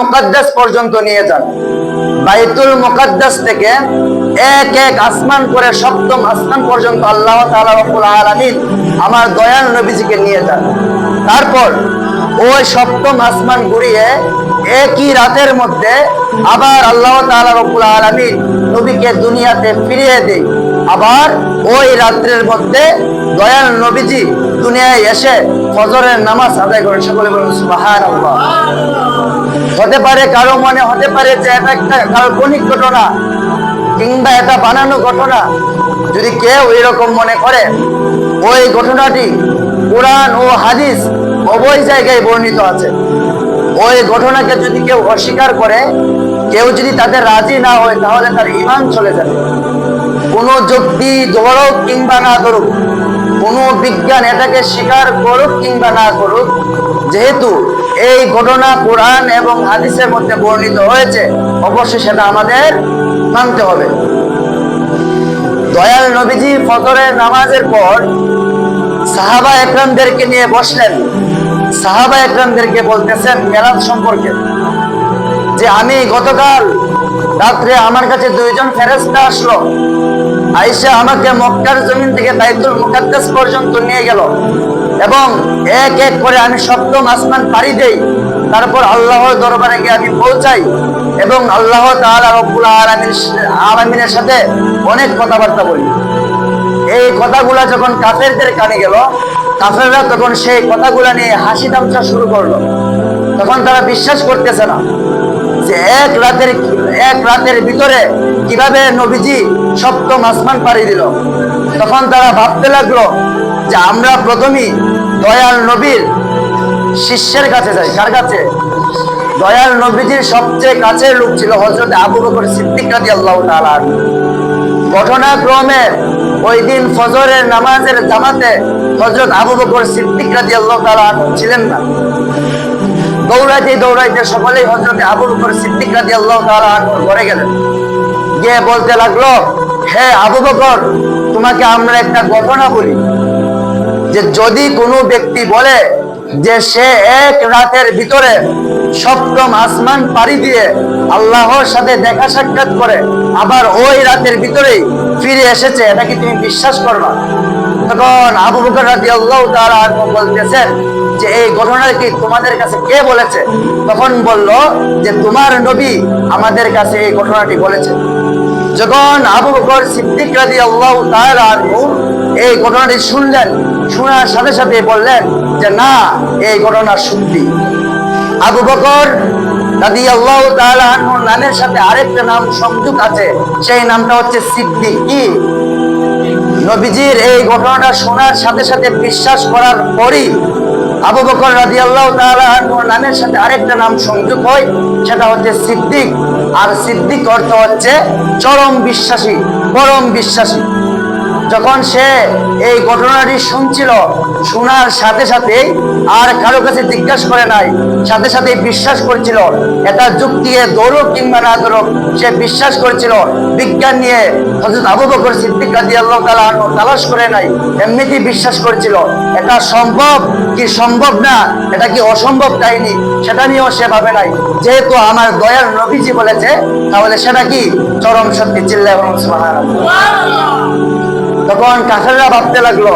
মুকাদ্দাস পর্যন্ত নিয়ে যান। বাইতুল মুকাদ্দাস থেকে এক এক আসমান করে সপ্তম আসমান পর্যন্ত আল্লাহ তাআলা রব্বুল আলামিন আমার দয়াল নবীজিকে নিয়ে যান। তারপর ওই সপ্তম আসমান ঘুরিয়ে একই রাতের মধ্যে আবার আল্লাহ তাআলা রব্বুল আলামিন নবীকে দুনিয়াতে ফিরিয়ে দেয় আবার ওই রাত্রের মধ্যে দয়াল নবীজি দুনিয়ায় এসে ফজরের নামাজ আদায় করেন। সকলে বলুন সুবহানাল্লাহ। হতে পারে কারও মনে, হতে পারে যে এটা একটা কাল্পনিক ঘটনা কিংবা এটা বানানো ঘটনা। যদি কেউ এরকম মনে করে, ওই ঘটনাটি কোরআন ও হাদিস উভয় জায়গায় বর্ণিত আছে। ওই ঘটনাকে যদি কেউ অস্বীকার করে, কেউ যদি তাদের রাজি না হয়, তাহলে তার ইমান চলে যাবে। কোনো যুক্তি ধরুক কিংবা না ধরুক, কোনো বিজ্ঞান এটাকে স্বীকার করুক কিংবা না করুক যেহেতু এই ঘটনা কোরআন এবং হাদিসের মধ্যে বর্ণিত হয়েছে অবশ্যই সেটা আমাদের মানতে হবে। দয়াল নবীজি ফজরের নামাজের পর সাহাবা একরামদেরকে নিয়ে বসলেন। সাহাবা একরামদেরকে বলতেছেন, মেরাজ সম্পর্কে, যে আমি গতকাল রাত্রে আমার কাছে দুইজন ফেরেস্তা আসলো। আইসা আমাকে মক্কার জমিন থেকে বাইতুল মুকাদ্দাস পর্যন্ত নিয়ে গেল। এবং এক এক করে আমি সপ্তম আসমান পাড়ি দেই। তারপর আল্লাহর দরবারে গিয়ে আমি পৌঁছাই এবং আল্লাহ তাআলা রব্বুল আলামিন আলামিনের সাথে অনেক কথাবার্তা বলি। এই কথাগুলা যখন কাফেরদের কানে গেল, কাফেররা তখন সেই কথাগুলা নিয়ে হাসি তামসা শুরু করল। তখন তারা বিশ্বাস করতেছে না। এক রাতের এক রাতের ভিতরে কীভাবে নবীজি সপ্তম আসমান পাড়ি দিল? তখন তারা ভাবতে লাগল যে আমরা প্রথমেই দয়াল নবীর শিষ্যের কাছে যাই। কার কাছে? দয়াল নবীজির সবচেয়ে কাছের লোক ছিল হজরত আবু বকর সিদ্দিক রাদিয়াল্লাহু আল্লাহ আনহু। ঘটনাক্রমে ওই দিন ফজরের নামাজের জামাতে হজরত আবু বকর সিদ্দিক রাদিয়াল্লাহু আল্লাহ আনহু ছিলেন না। দৌড়াইতে দৌড়াইতে সকলেই হজরত আবু বকর সিদ্দিক রাদিয়াল্লাহু তাআলা আনহুর ঘরে গেলেন। গিয়ে বলতে লাগল, হে আবু বকর, তোমাকে আমরা একটা ঘটনা বলি। যে যদি কোনো ব্যক্তি বলে যে সে এক রাতের ভিতরে সপ্তম আসমান পাড়ি দিয়ে আল্লাহর সাথে দেখা সাক্ষাৎ করে, আবার ওই রাতের ভিতরেই ফিরে এসেছে, এটা কি তুমি বিশ্বাস করবা? তখন আবু বকর রাজি আল্লাহ তারা বলতেছেন যে এই ঘটনা কি তোমাদের কাছে কে বলেছে? তখন বলল যে তোমার নবী আমাদের কাছে এই ঘটনাটি বলেছে। যখন আবু বকর সিদ্দিক রাজি আল্লাহ আনহু এই ঘটনাটি শুনলেন, শোনার সাথে সাথে বললেন যে না, এই ঘটনা সত্যি। আবু বকর রাজি আল্লাহ আনহুর নামের সাথে আরেকটা নাম সংযোগ আছে, সেই নামটা হচ্ছে সিদ্দিক। কি নবীজির এই ঘটনাটা শোনার সাথে সাথে বিশ্বাস করার পরই আবু বকর রাজি আল্লাহ নামের সাথে আরেকটা নাম সংযোগ হয়, সেটা হচ্ছে সিদ্দিক। আর সিদ্দিক অর্থ হচ্ছে চরম বিশ্বাসী, পরম বিশ্বাসী। যখন সে এই ঘটনাটি শুনছিল, শোনার সাথে সাথে আর কারও কাছে জিজ্ঞাসা করে নাই, সাথে সাথে বিশ্বাস করছিল। এটা যুক্তি দৌড়ক কিংবা না দৌড়ক সে বিশ্বাস করেছিল। বিজ্ঞান নিয়ে হজরত আবু বকর সিদ্দিক রাজি আল্লাহ তালা তালাশ করে নাই, এমনিতেই বিশ্বাস করেছিল। এটা সম্ভব কি সম্ভব না? এটা কি অসম্ভব কাহিনী? সেটা নিয়েও সে ভাবে নাই। যেহেতু আমার দয়ার নবীজি বলেছে, তাহলে সেটা কি? চরম সত্যি চিল্লা এবং তখন কাফেররা ভাবতে লাগল,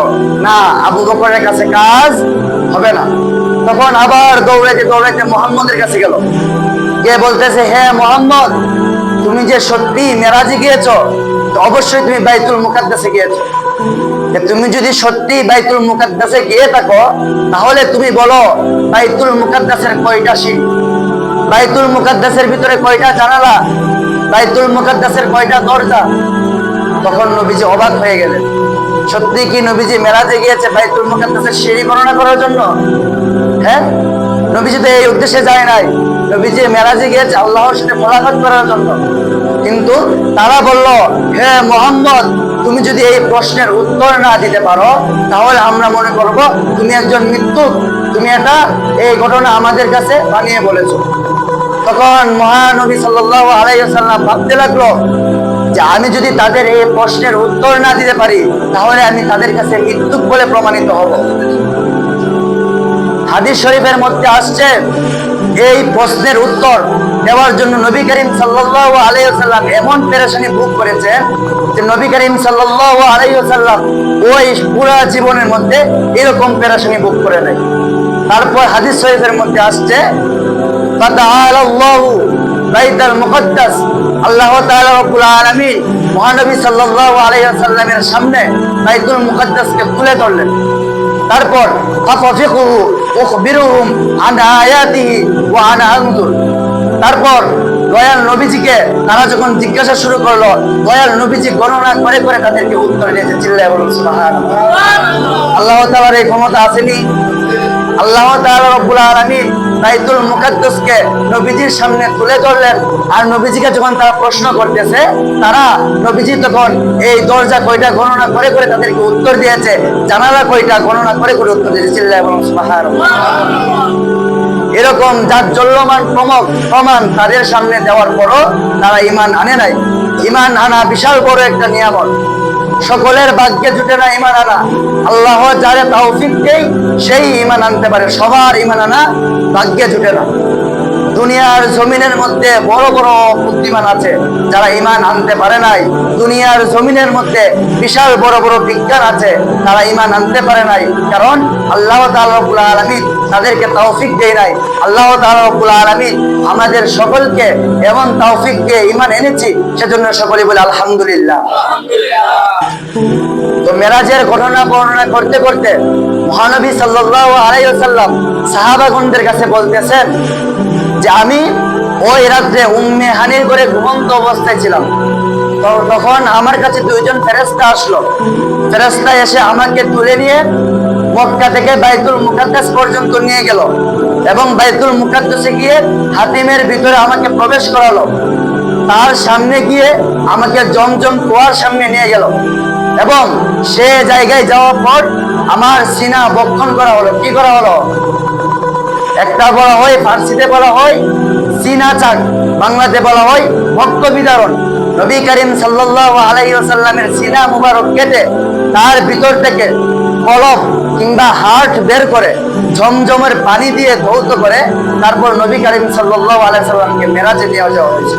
না, আবু বকরের কাছে কাজ হবে না। তখন আবার দৌড়াইতে দৌড়াইতে মোহাম্মদের কাছে গেল। কে বলতেছে, হে মোহাম্মদ, তুমি যে সত্যি মেরাজি গিয়েছ, তো অবশ্যই তুমি বাইতুল মুকাদ্দাসে গিয়েছো। তুমি যদি সত্যি বাইতুল মুকাদ্দাসে গিয়ে থাকো, তাহলে তুমি বলো, বাইতুল মুকাদ্দাসের কয়টা সিং বাইতুল মুকাদ্দাসের ভিতরে কয়টা জানালা? বাইতুল মুকাদ্দাসের কয়টা দরজা? তখন নবীজি অবাক হয়ে গেলেন। সত্যি কি নবীজি মেরাজে গিয়েছে বাইতুল মুকাদ্দাসের সিঁড়ি গণনা করার জন্য? হ্যাঁ? নবীজি তো এই উদ্দেশ্যে যায় নাই। নবীজি মেরাজে গিয়েছে আল্লাহর সাথে মোলাকাত করার জন্য। কিন্তু তারা বলল, হে মোহাম্মদ, তুমি যদি এই প্রশ্নের উত্তর না দিতে পারো, তাহলে আমরা মনে করব তুমি একজন মৃত্যু তুমি এটা এই ঘটনা আমাদের কাছে বানিয়ে বলেছ। তখন মহানবী সাল্লাহ আলাইসাল্লাম ভাবতে লাগল যে আমি যদি তাদের এই প্রশ্নের উত্তর না দিতে পারি, তাহলে আমি তাদের কাছে মৃত্যুক বলে প্রমাণিত হব। হাদিস শরীফের মধ্যে আসছে, এই প্রশ্নের উত্তর দেওয়ার জন্য নবী করিম সাল্লাল্লাহু আলাইহি ওয়াসাল্লাম এমন পেরেশানি ভোগ করেছেন যে নবী করিম সাল্লাল্লাহু আলাইহি ওয়াসাল্লাম ওই পুরা জীবনের মধ্যে এরকম পেরেশানি ভোগ করে নেয় তারপর হাদিস শরীফের মধ্যে আসছে বাইতুল মুকদ্দাস। আল্লাহ তাআলা রব্বুল আলামিন মহানবী সাল্লাল্লাহু আলাইহি ওয়াসাল্লামের সামনে বাইতুল মুকদ্দাসকে তুলে ধরলেন। তারপর ফাফিকুহু উখবিরুহুম আন আয়াতিহি ওয়া আনা আনজুর। তারপর, দয়াল নবীজিকে তারা যখন জিজ্ঞাসা শুরু করল, দয়াল নবীজি গণনা করে করে তাদেরকে উত্তর দিয়েছে, চিল্লায় বলুন, সুবহানাল্লাহ। আল্লাহ তাআলার এই ক্ষমতা আসেনি আল্লাহ বাইতুল নবীজির সামনে তুলে ধরলেন। আর নবীজিকে যখন তারা প্রশ্ন করতেছে, তারা নবীজি তখন এই দরজা কয়টা গণনা করে করে তাদেরকে উত্তর দিয়েছে। জানালা কয়টা গণনা করে করে উত্তর দিয়েছে। চিল্লায় এরকম যার জল্যমান প্রমক প্রমাণ তাদের সামনে দেওয়ার পরও তারা ইমান আনে নাই। ইমান আনা বিশাল বড় একটা নিয়ামত। সকলের ভাগ্যে জুটে না ইমান আনা। আল্লাহ যারে দেই সেই ইমান আনতে পারে। সবার ইমান আনা ভাগ্যে জুটে না। দুনিয়ার জমিনের মধ্যে বড় বড় বুদ্ধিমান আছে, যারা ইমান আনতে পারে নাই। দুনিয়ার জমিনের মধ্যে বিশাল বড় বড় বিজ্ঞান আছে, তারা ইমান আনতে পারে নাই। কারণ আল্লাহ তাআলা আলমিন তাদেরকে তৌফিক দেয় নাই। আল্লাহ তাআলা আলমিন আমাদের সকলকে এমন তৌফিক দিয়ে ইমান এনেছি, সেজন্য সকলে বলে আলহামদুলিল্লাহ। তো মেরাজের ঘটনা বর্ণনা করতে করতে মহানবী সাল্লাল্লাহু আলাইহি ওয়াসাল্লাম সাহাবাগণদের কাছে বলতেছেন যে আমি ওই রাত্রে উম্মে হানির করে ঘুমন্ত অবস্থায় ছিলাম। তখন আমার কাছে দুইজন ফেরেস্তা আসলো। ফেরেস্তা এসে আমাকে তুলে নিয়ে মক্কা থেকে বাইতুল মুকাদ্দাস পর্যন্ত নিয়ে গেল এবং বাইতুল মুকাদ্দাসে গিয়ে হাতিমের ভিতরে আমাকে প্রবেশ করালো। তার সামনে গিয়ে আমাকে জমজম কুয়ার সামনে নিয়ে গেল এবং সে জায়গায় যাওয়ার পর আমার সিনা বক্ষণ করা হলো। কি করা হলো? একটা বলা হয়, ফার্সিতে বলা হয় সিনা চাক, বাংলাতে বলা হয়, ভক্ত বিদারণ নবী করিম সাল্লাল্লাহু আলাইহি ওয়াসাল্লামের সিনা মুবারক কেটে তার ভিতর থেকে কলব কিংবা হার্ট বের করে ঝমঝমের পানি দিয়ে ধৌত করে তারপর নবী করিম সাল্লাল্লাহু আলাইহি সাল্লামকে মেরাজে নিয়ে যাওয়া হয়েছে।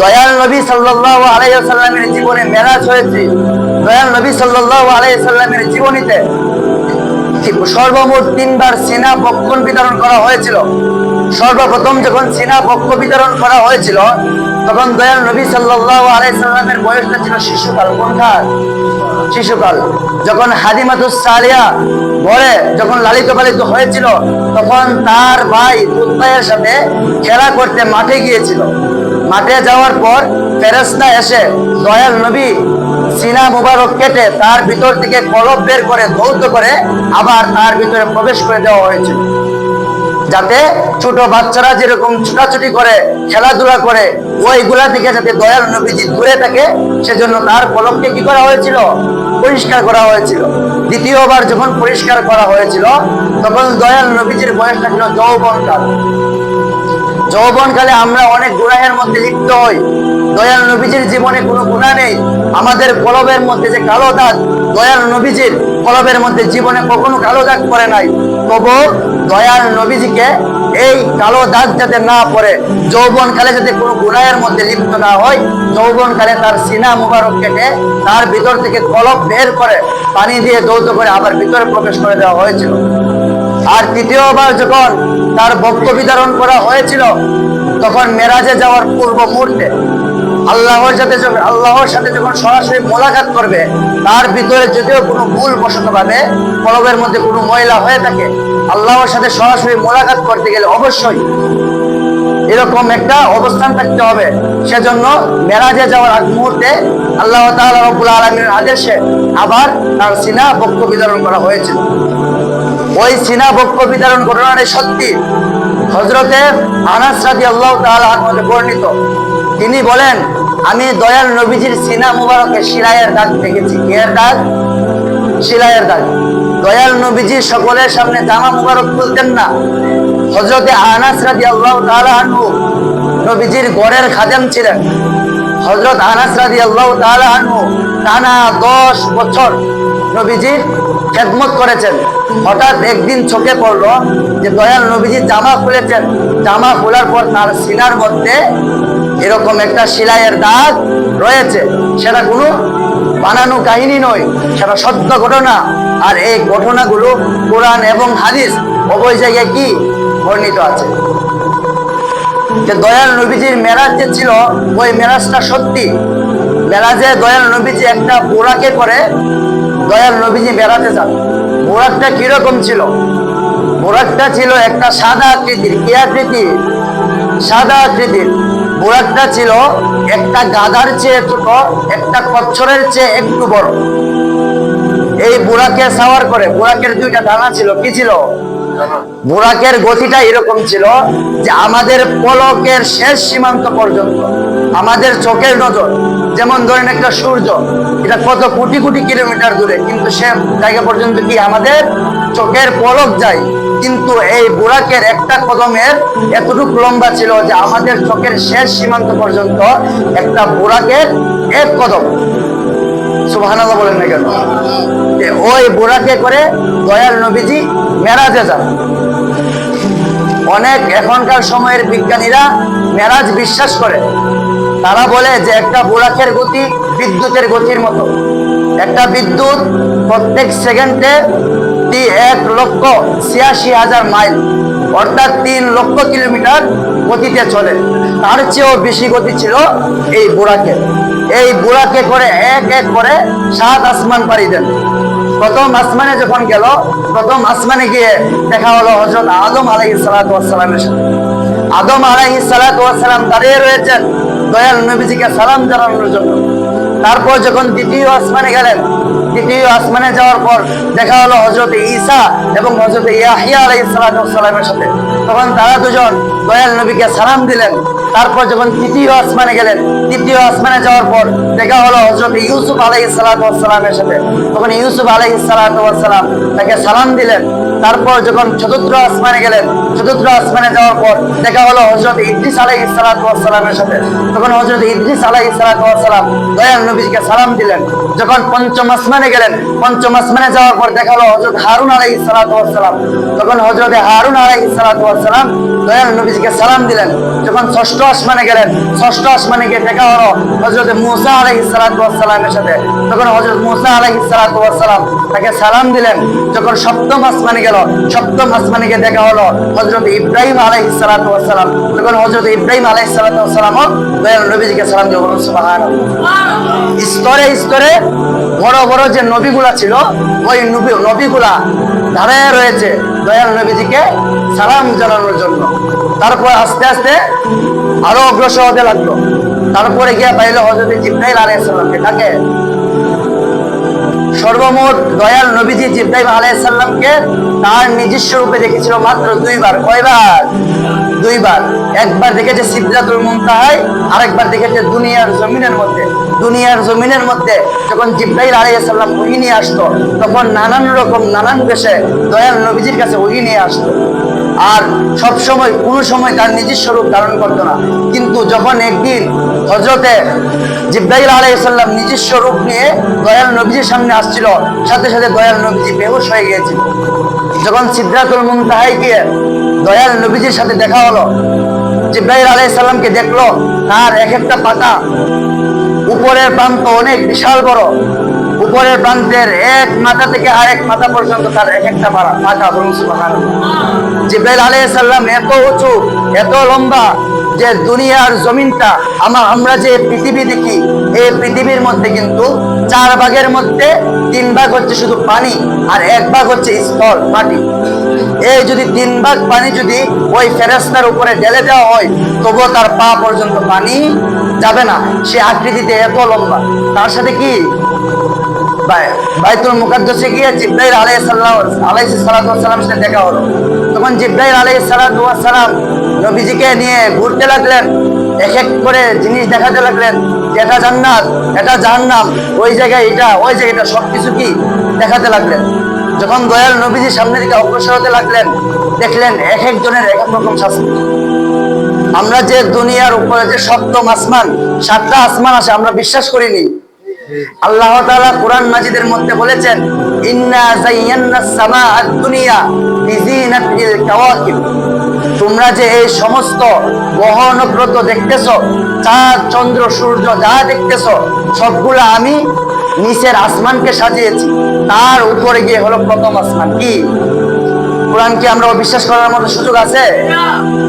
দয়াল নবী সাল্লাল্লাহু আলাইহি সাল্লামের জীবনে মেরাজ হয়েছে। দয়াল নবী সাল্লাল্লাহু আলাইহি সাল্লামের জীবনীতে সর্বমোট তিনবার সিনা বক্ষণ বিতরণ করা হয়েছিল। সর্বপ্রথম যখন সিনা বক্ষ বিতরণ করা হয়েছিল, তখন দয়াল নবী সাল্লাল্লাহু আলাইহি সাল্লামের বয়সটা ছিল শিশুকাল। কোনকাল শিশুকাল। যখন হাদিমাতুস সালিয়া ঘরে যখন লালিত পালিত হয়েছিল, তখন তার ভাই উত্তায়ের সাথে খেলা করতে মাঠে গিয়েছিল। মাঠে যাওয়ার পর ফেরেশতা এসে দয়াল নবী সিনা মুবারক কেটে তার ভিতর থেকে কলব বের করে ধৌত করে আবার তার ভিতরে প্রবেশ করে দেওয়া হয়েছিল যাতে ছোট বাচ্চারা যেরকম ছুটাছুটি করে, খেলাধুলা করে, ওইগুলা থেকে যাতে দয়াল নবীজি দূরে থাকে, সেজন্য তার কলমকে কি করা হয়েছিল? পরিষ্কার করা হয়েছিল। দ্বিতীয়বার যখন পরিষ্কার করা হয়েছিল, তখন দয়াল নবীজির বয়সটা ছিল যৌবনকাল। যৌবনকালে আমরা অনেক গুনাহের মধ্যে লিপ্ত হই। দয়াল নবীজির জীবনে কোনো গুণা নেই। আমাদের কলবের মধ্যে যে কালো দাগ, দয়াল নবীজির কলবের মধ্যে জীবনে কখনো কালো দাগ পড়ে নাই। তবু দয়াল নবীজিকে এই কালো দাগ যাতে না পড়ে, যৌবনকালে যাতে কোনো গুণায়ের মধ্যে লিপ্ত না হয়, যৌবনকালে তার সিনা মুবারক কেটে তার ভিতর থেকে কলব বের করে পানি দিয়ে দৌত করে আবার ভিতরে প্রবেশ করে দেওয়া হয়েছিল। আর তৃতীয়বার যখন তার বক্তব্য বিতরণ করা হয়েছিল, তখন মেরাজে যাওয়ার পূর্ব মুহূর্তে আল্লাহর সাথে যখন আল্লাহর সাথে যখন সরাসরি মোলাকাত করবে, তার ভিতরে যদিও কোনো ভুল বসত ভাবে কলবের মধ্যে কোনো ময়লা হয়ে থাকে, আল্লাহর সাথে সরাসরি মোলাকাত করতে গেলে অবশ্যই এরকম একটা অবস্থান থাকতে হবে। সেজন্য মেরাজে যাওয়ার আগ মুহূর্তে আল্লাহ তাআলা আলামিনের আদেশে আবার তার সিনা, বক্ষ বিতরণ করা হয়েছিল ওই সিনা, বক্ষ বিতরণ ঘটনাটি সত্যি। হজরতে আনাস রাদি আল্লাহ তাআলা বর্ণিত। তিনি বলেন আমি দয়াল নবীজির সিনা মুবারকে শিলাইয়ের দাগ দেখেছি। এর দাগ শিলাইয়ের দাগ দয়াল নবীজি সকলের সামনে জামা মুবারক খুলতেন না। হজরতে আনাস রাদি আল্লাহ তাআলা আনহু নবীজির গড়ের খাদেম ছিলেন। হজরত আনাস রাদি আল্লাহ তাআলা আনহু টানা দশ বছর নবীজির খেদমত করেছেন। হঠাৎ একদিন চোখে পড়ল যে দয়াল নবীজি জামা খুলেছেন। জামা খোলার পর তার সিনার মধ্যে এরকম একটা সেলাইয়ের দাগ রয়েছে। সেটা কোনো বানানো কাহিনী নয়, সেটা সত্য ঘটনা। আর এই ঘটনাগুলো কোরআন এবং হাদিস উভয় জায়গায় কি বর্ণিত আছে? যে দয়াল নবীজির মেরাজ যে ছিল, ওই মেরাজটা সত্যি। মেরাজে দয়াল নবীজি একটা বোরাকে করে দয়াল নবীজি মেরাজে যান। বোরাকটা কীরকম ছিল? বোরাকটা ছিল একটা সাদা আকৃতির, কি আকৃতির? সাদা আকৃতির। বোরাকটা ছিল একটা গাধার চেয়ে ছোট, একটা কচ্ছরের চেয়ে একটু বড়। এই বুড়াকে সাওয়ার করে, বুড়াকের দুইটা ডানা ছিল, কি ছিল? বুড়াকের গতিটা এরকম ছিল যে আমাদের পলকের শেষ সীমান্ত পর্যন্ত, আমাদের চোখের নজর, যেমন ধরেন একটা সূর্য, এটা কত কোটি কোটি কিলোমিটার দূরে, কিন্তু সে জায়গা পর্যন্ত কি আমাদের চোখের পলক যায়? কিন্তু এই বুড়াকের একটা কদমের এতটুকু লম্বা ছিল যে আমাদের চোখের শেষ সীমান্ত পর্যন্ত একটা বুড়াকের এক কদম। সুবহানাল্লাহ বলেন না কেন? ওই বুড়াকে করে দয়াল নবীজি মেরাজে যান। অনেক এখনকার সময়ের বিজ্ঞানীরা মেরাজ বিশ্বাস করে। তারা বলে যে একটা বুড়াকের গতি বিদ্যুতের গতির মতো। একটা বিদ্যুৎ প্রত্যেক সেকেন্ডে তি- এক লক্ষ ছিয়াশি হাজার মাইল, অর্থাৎ তিন লক্ষ কিলোমিটার গতিতে চলে। তার চেয়েও বেশি গতি ছিল এই বুড়াকে। এই বুড়াকে করে এক এক করে সাত আসমান পাড়ি দেন। প্রথম আসমানে যখন গেল, প্রথম আসমানে গিয়ে দেখা হলো হজরত আদম আলাই সালাতামের সাথে। আদম আলাই সালাতাম দাঁড়িয়ে রয়েছেন দয়াল নবীজিকে সালাম জানানোর জন্য। তারপর যখন দ্বিতীয় আসমানে গেলেন দ্বিতীয় আসমানে যাওয়ার পর দেখা হলো হজরত ঈসা এবং হজরত ইয়াহিয়া আলাই সালাতামের সাথে। তখন তারা দুজন দয়াল নবীকে সালাম দিলেন। তারপর যখন তৃতীয় আসমানে গেলেন, তৃতীয় আসমানে যাওয়ার পর দেখা হলো হজরত ইউসুফ আলাই সালাতামের সাথে। তখন ইউসুফ আলাই সালাতাম তাকে সালাম দিলেন। তারপর যখন চতুর্থ আসমানে গেলেন, চতুর্থ আসমানে যাওয়ার পর দেখা হলো হজরত ইদ্রিস আলাই সালাতামের সাথে। তখন হজরত ইদ্রিস আলাই সালাতাম দয়াল নবীকে সালাম দিলেন। যখন পঞ্চম আসমানে গেলেন। পঞ্চম আসমানে যাওয়ার পর দেখা হলো হজরত হারুন আলাই সালাতাম তখন হজরত হারুন আলাই সালাতাম দয়াল নবীজিকে সালাম দিলেন। যখন ষষ্ঠ আসমানে গেলেন, ষষ্ঠ আসমানে গিয়ে দেখা হলো হজরত মুসা আলাই সালাতামের সাথে। তখন হজরত মুসা আলাই সালাতাম তাকে সালাম দিলেন। যখন সপ্তম আসমানে গেল, সপ্তম আসমানে গিয়ে দেখা হলো হজরত ইব্রাহিম আলাই সালাতাম তখন হজরত ইব্রাহিম আলাই সালাতাম দয়াল নবীজিকে সালাম দিয়ে। স্তরে স্তরে বড় বড় যে নবীগুলা ছিল, ওই নবী, নবীগুলা দাঁড়ায় রয়েছে দয়াল নবীজিকে সালাম জানানোর জন্য। তারপর আস্তে আস্তে আরও অগ্রসর হতে লাগল। তারপরে গিয়ে পাইলো হজরত জিব্রাইল আলাইহিস সালামকে তাকে সর্বমোট দয়াল নবীজি জিব্রাইল আলাইহিস সালামকে তার নিজস্ব রূপে দেখেছিল মাত্র দুইবার। কয়বার? দুইবার। একবার দেখেছে সিদ্ধাতুল মুনতাহায় আরেকবার দেখেছে দুনিয়ার জমিনের মধ্যে। দুনিয়ার জমিনের মধ্যে যখন জিব্রাইল আলাইহিস সালাম ওহি নিয়ে আসতো, তখন নানান রকম, নানান বেশে দয়াল নবীজির কাছে ওহি নিয়ে আসতো। আর সব সময় কোনো সময় তার নিজস্ব রূপ ধারণ করতো না। কিন্তু যখন একদিন হজরতে জিব্রাইল আলাইসাল্লাম নিজস্ব রূপ নিয়ে দয়াল নবীজির সামনে আসছিল, সাথে সাথে দয়াল নবীজি বেহুশ হয়ে গিয়েছিল। যখন সিদ্ধাতুল মুনতাহায় গিয়ে দয়াল নবীজির সাথে দেখা হলো, জিব্রাইল আলাইসাল্লামকে দেখল, তার এক একটা পাতা উপরের প্রান্ত অনেক বিশাল বড়। উপরের প্রান্তের এক মাথা থেকে আরেক মাথা পর্যন্ত তার এক একটা পাড়া পাতা বলুন সুবাহ জিব্রাইল আলাইহিস সালাম এত উঁচু, এত লম্বা যে দুনিয়ার জমিনটা আমা আমরা যে পৃথিবী দেখি, এই পৃথিবীর মধ্যে কিন্তু চার ভাগের মধ্যে তিন ভাগ হচ্ছে শুধু পানি আর এক ভাগ হচ্ছে স্থল, মাটি। এই যদি তিন ভাগ পানি যদি ওই ফেরেস্তার উপরে ঢেলে দেওয়া হয়, তবুও তার পা পর্যন্ত পানি যাবে না। সে আকৃতিতে এত লম্বা। তার সাথে কি? বাইতুল মুকাদ্দাসে গিয়ে জিব্রাইল আলাইহিস সালাম, আলাইহিস সালাতু ওয়াস সাথে দেখা হলো। তখন জিব্রাইল আলাইহিস সালাতু ওয়াস সালাম নবীজিকে নিয়ে ঘুরতে লাগলেন, এক এক করে জিনিস দেখাতে লাগলেন এটা জান্নাত, এটা জাহান্নাম, ওই জায়গায় এটা, ওই জায়গাটা সবকিছু কি? দেখাতে লাগলেন। যখন দয়াল নবীজি সামনের দিকে অগ্রসর হতে লাগলেন, দেখলেন এক একজনের এক এক রকম শাস্তি আমরা যে দুনিয়ার উপরে যে সপ্তম আসমান, সাতটা আসমান আছে, আমরা বিশ্বাস করিনি। আল্লাহ তাআলা কোরআন মাজিদের মধ্যে বলেছেন, ইন্না যায়্যান্না সামাআ দুনিয়া বিজিনাতিল কাওয়াকিব। তোমরা যে এই সমস্ত নক্ষত্র দেখতেছো, চাঁদ, চন্দ্র, সূর্য যা দেখতেছো, সবগুলো আমি নিচের আসমানকে সাজিয়েছি। তার উপরে গিয়ে হলো প্রথম আসমান। কি? কোরআন কি আমরা বিশ্বাস করার মতো সুযোগ আছে?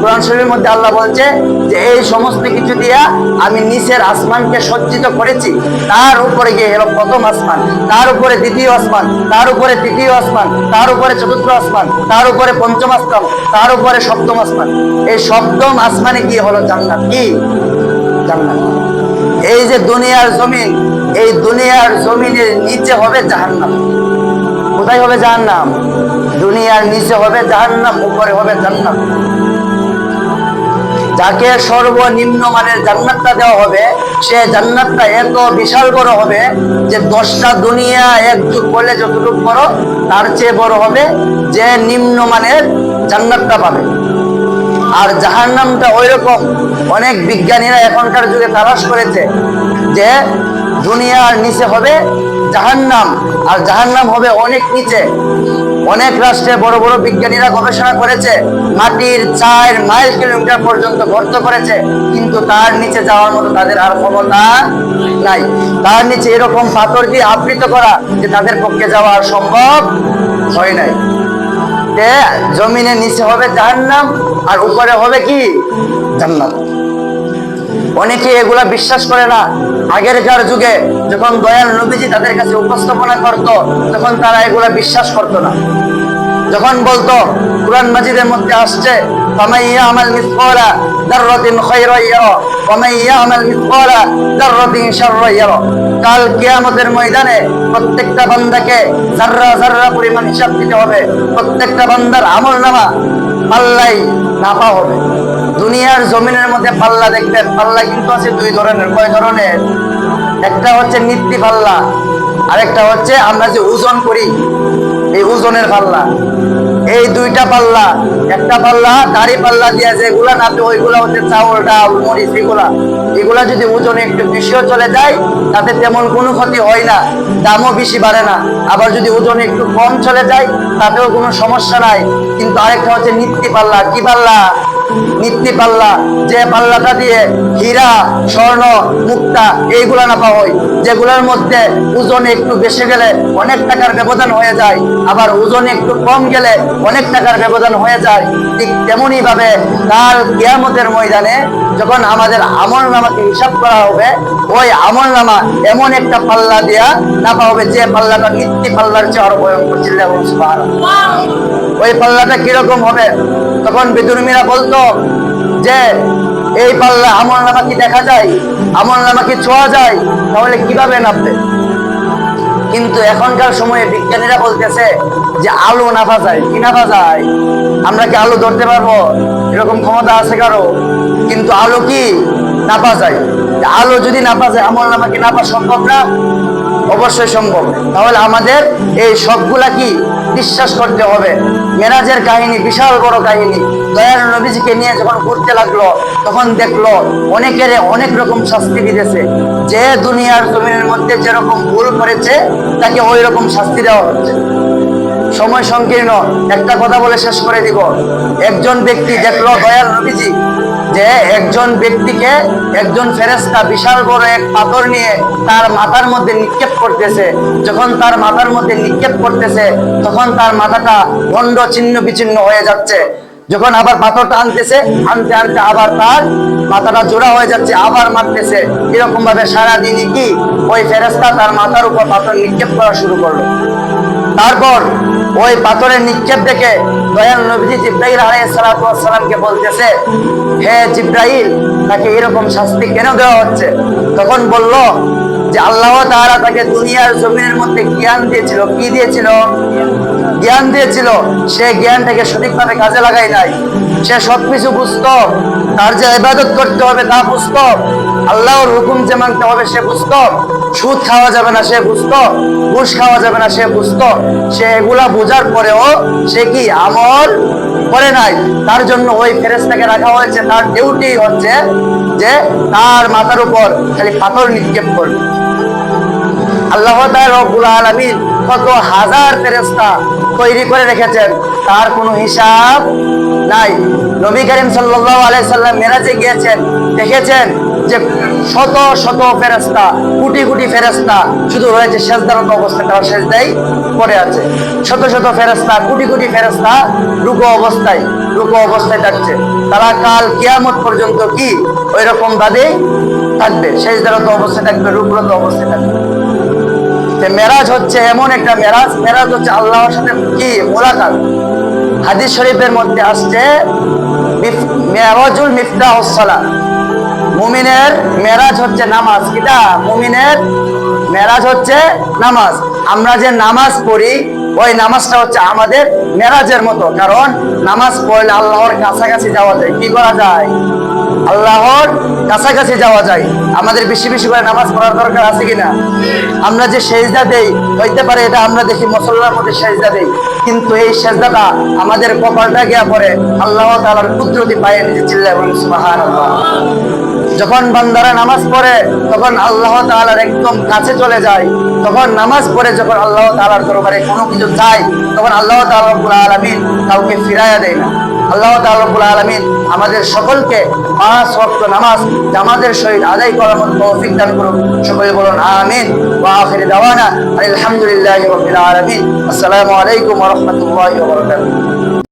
কোরআন শরীফের মধ্যে আল্লাহ বলছে যে, এই সমস্ত কিছু দিয়া আমি নিচের আসমানকে সজ্জিত করেছি। তার উপরে গিয়ে হলো প্রথম আসমান, তার উপরে দ্বিতীয় আসমান, তার উপরে তৃতীয় আসমান, তার উপরে চতুর্থ আসমান, তার উপরে পঞ্চম আসমান, তার উপরে সপ্তম আসমান। এই সপ্তম আসমানে গিয়ে হলো জান্নাত। কি? জান্নাত। এই যে দুনিয়ার জমিন, এই দুনিয়ার জমিনের নিচে হবে জাহান্নাম। কোথায় হবে জাহান্নাম? দুনিয়ার নিচে হবে জাহান্নাম, উপরে হবে জান্নাত। যাকে সর্বনিম্ন মানের জান্নাতটা দেওয়া হবে, সে জান্নাতটা এত বিশাল বড় হবে যে দশটা দুনিয়া এক যুগ করলে যতটুকু বড়, তার চেয়ে বড় হবে যে নিম্ন মানের জান্নাতটা পাবে। আর জাহান্নামটা ওই রকম অনেক বিজ্ঞানীরা এখনকার যুগে তালাশ করেছে যে দুনিয়ার নিচে হবে জাহান্নাম। আর জাহান্নাম হবে অনেক নিচে। অনেক রাষ্ট্রে বড় বড় বিজ্ঞানীরা গবেষণা করেছে, মাটির চার মাইল কিলোমিটার পর্যন্ত গর্ত করেছে, কিন্তু তার নিচে যাওয়ার মতো তাদের আর ক্ষমতা নাই। তার নিচে এরকম পাথর দিয়ে আবৃত করা যে তাদের পক্ষে যাওয়া আর সম্ভব হয় নাই। জমিনের নিচে হবে জাহান্নাম, আর উপরে হবে কি? জান্নাত। অনেকে এগুলা বিশ্বাস করে না। আগেরকার যুগে যখন দয়াল নবীজি তাদের কাছে উপস্থাপনা করত, তখন তারা এগুলা বিশ্বাস করত না। যখন বলতো, কোরআন মাজিদের মধ্যে আসছে ফামাইয়া আমাল মিসকালা দাররাতিন খায়রা ইয়ারা ওয়ামাইয়া আমাল মিসকালা দাররাতিন শাররা ইয়ারা। কাল কিয়ামতের ময়দানে প্রত্যেকটা বান্দাকে জাররা জাররা পরিমাণ হিসাব দিতে হবে, প্রত্যেকটা বান্দার আমল নামা পাল্লাই নাপা হবে। দুনিয়ার জমিনের মধ্যে পাল্লা দেখবেন, পাল্লা কিন্তু আছে দুই ধরনের। কয় ধরনের? একটা হচ্ছে নিত্যি পাল্লা, আরেকটা হচ্ছে আমরা যে ওজন করি, এই ওজনের পাল্লা। এই দুইটা পাল্লা, একটা পাল্লা দাড়ি পাল্লা দিয়ে যেগুলা নাপে ওইগুলা হচ্ছে চাউল, ডাল, মরিচ, এগুলা। এগুলা যদি ওজনে একটু বেশিও চলে যায়, তাতে তেমন কোনো ক্ষতি হয় না, দামও বেশি বাড়ে না। আবার যদি ওজনে একটু কম চলে যায়, তাতেও কোনো সমস্যা নাই। কিন্তু আরেকটা হচ্ছে নিত্যি পাল্লা, কি পাল্লা? নিত্যি পাল্লা, যে পাল্লাটা দিয়ে হীরা, স্বর্ণ, মুক্তা, এইগুলা নাপা হয়, যেগুলোর মধ্যে ওজন একটু বেশি গেলে অনেক টাকার ব্যবধান হয়ে যায়, আবার ওজন একটু কম গেলে অনেক টাকার ব্যবধান হয়ে যায়, ঠিক তেমনই ভাবে কাল কেয়ামতের ময়দানে যখন আমাদের আমল নামাকে হিসাব করা হবে, ওই আমল নামা এমন একটা পাল্লা দিয়া নাপা হবে যে পাল্লাটা নিত্যি পাল্লার চেয়ে আরও ভয়ঙ্কর ছিল ওই পাল্লাটা কীরকম হবে? তখন বিদুর্মীরা বলতো যে, এই পাল্লা আমল নামা কি দেখা যায়? আমল নামা কি ছোঁয়া যায়? তাহলে কীভাবে নামবে? কিন্তু এখনকার সময়ে বিজ্ঞানীরা বলতেছে যে আলো নাফা যায় কি নাফা যায় আমরা কি আলো ধরতে পারব? এরকম ক্ষমতা আছে কারও? কিন্তু আলো কি নাপা যায় আলো যদি নাপা যায় আমল নামা কি নাপা সম্ভব না? অবশ্যই সম্ভব। তাহলে আমাদের এই সবগুলা কি? বিশ্বাস করতে হবে। মেরাজের কাহিনী, বিশাল বড় কাহিনী। দয়াল নবীজিকে নিয়ে যখন ঘুরতে লাগল, তখন দেখল অনেকের অনেক রকম শাস্তি দিতেছে। যে দুনিয়ার জমিনের মধ্যে যেরকম ভুল করেছে, তাকে ওই রকম শাস্তি দেওয়া হচ্ছে। সময় সংকীর্ণ, একটা কথা বলে শেষ করে দিব। একজন ব্যক্তি দেখল দয়াল নবীজি যে একজন ব্যক্তিকে একজন ফেরেস্তা বিশাল বড় এক পাথর নিয়ে তার মাথার মধ্যে নিক্ষেপ করতেছে। যখন তার মাথার মধ্যে নিক্ষেপ করতেছে, তখন তার মাথাটা খণ্ড ছিন্ন বিচ্ছিন্ন হয়ে যাচ্ছে। যখন আবার পাথরটা আনতেছে, আনতে আনতে আবার তার মাথাটা জোড়া হয়ে যাচ্ছে, আবার মারতেছে। এরকম ভাবে সারাদিনই কি ওই ফেরেস্তা তার মাথার উপর পাথর নিক্ষেপ করা শুরু করল। তারপর ওই পাথরের নিক্ষেপ দেখে দয়াল নবীজি জিব্রাইল আলাইহিসসালামকে বলতেছে, হে জিব্রাইল, তাকে এরকম শাস্তি কেন দেওয়া হচ্ছে? তখন বলল যে আল্লাহ তাআলা তাকে দুনিয়ার জমিনের মধ্যে জ্ঞান দিয়েছিল, কি দিয়েছিল? জ্ঞান দিয়েছিল, সে জ্ঞানটাকে সঠিকভাবে কাজে লাগাই নাই। সে সবকিছু বুঝতো, তার যে ইবাদত করতে হবে তা বুঝতো, আল্লাহর হুকুম যে মানতে হবে সে বুঝতো, সুদ খাওয়া যাবে না সে বুঝতো, ঘুষ খাওয়া যাবে না সে বুঝতো, সে এগুলা বোঝার পরেও সে কি আমল করে নাই? তার জন্য ওই ফেরেস্তাকে রাখা হয়েছে, তার ডিউটি হচ্ছে যে তার মাথার উপর খালি পাথর নিক্ষেপ করবে। আল্লাহ রব্বুল আলামিন কত হাজার ফেরেস্তা তৈরি করে রেখেছেন। তার কোনো হিসাব নাই। নবী করিম সাল্লাল্লাহু আলাইহি সাল্লাম মেরাজে গিয়েছেন, দেখেছেন যে শত শত ফেরেস্তা কোটি কোটি ফেরেস্তা শুধু রয়েছে শেষদারত অবস্থায় তারা শেষদাই পড়ে আছে। শত শত ফেরেস্তা কোটি কোটি ফেরেস্তা রুকো অবস্থায় রুকো অবস্থায় থাকছে। তারা কাল কিয়ামত পর্যন্ত কি? ওই রকম ভাবেই থাকবে। শেষদারত অবস্থায় থাকবে রূপরত অবস্থায় থাকবে। যে মেরাজ হচ্ছে এমন একটা মেরাজ। মেরাজ হচ্ছে আল্লাহর সাথে কি মোলাকাত? হাদিস শরীফের মধ্যে আসছে মেরাজুল মিফতাহ সালাহ মুমিনের মেরাজ হচ্ছে নামাজ। কিটা? মুমিনের মেরাজ হচ্ছে নামাজ। আমরা যে নামাজ পড়ি, ওই নামাজটা হচ্ছে আমাদের মেরাজের মতো। কারণ নামাজ পড়লে আল্লাহর কাছাকাছি যাওয়া যায়। কি করা যায়? আল্লাহর কাছাকাছি যাওয়া যায়। আমাদের বেশি বেশি করে নামাজ পড়ার দরকার আছে কিনা? আমরা যে সেজদা দেই, হইতে পারে এটা আমরা দেখি মুসল্লার মধ্যে সেজদা দেই। কিন্তু এই সেজদাটা আমাদের কপালটা গিয়া পরে আল্লাহ তালার কুদরতি পায়ে নিজে চিল্লা এবং সুবহানাল্লাহ। যখন বান্দারা নামাজ পড়ে, তখন আল্লাহ তাআলার একদম কাছে চলে যায়। তখন নামাজ পড়ে যখন আল্লাহ তাআলার দরবারে কোনো কিছু চাই তখন আল্লাহ তাআলা রব্বুল আলামিন কাউকে ফিরাইয়া দেয় না। আল্লাহ তাআলা রব্বুল আলামিন আমাদের সকলকে পাঁচ ওয়াক্ত নামাজ জামাতের সহিত আদায় করার মতো তৌফিক দান করুন। সকলে বলুন, আমিন। ওয়া আখির দাওয়ানা আলহামদুলিল্লাহি আলামিন। আসসালামু আলাইকুম রাহমাতুল্লাহি